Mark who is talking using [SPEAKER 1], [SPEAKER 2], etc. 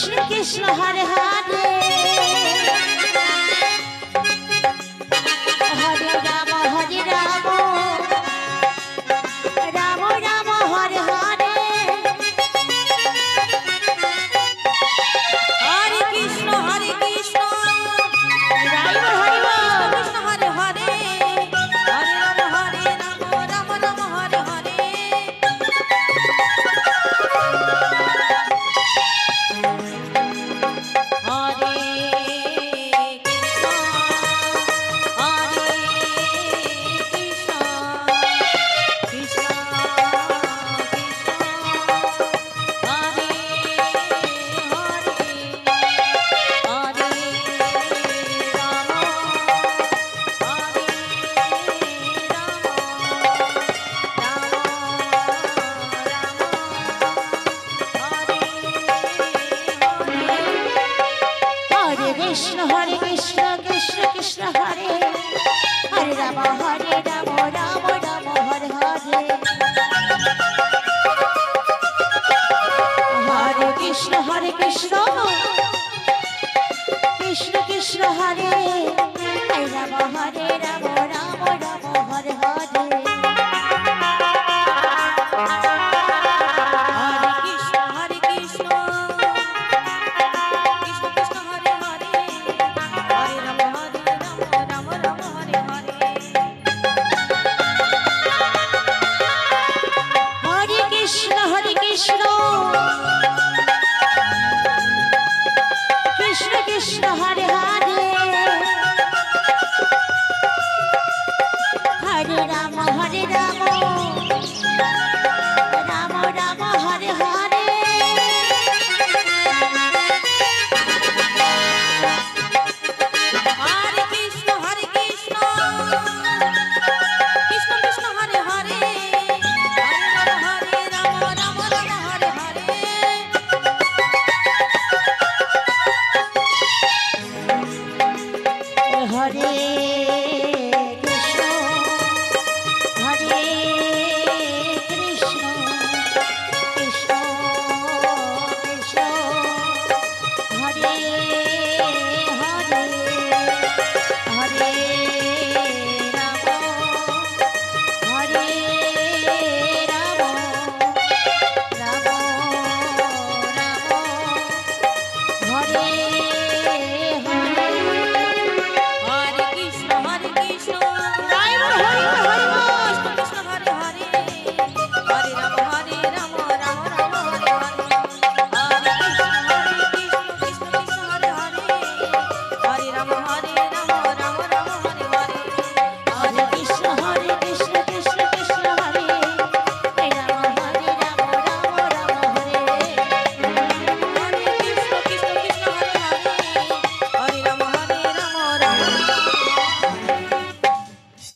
[SPEAKER 1] Krishna Krishna her
[SPEAKER 2] Hare Hare Rama Hare Rama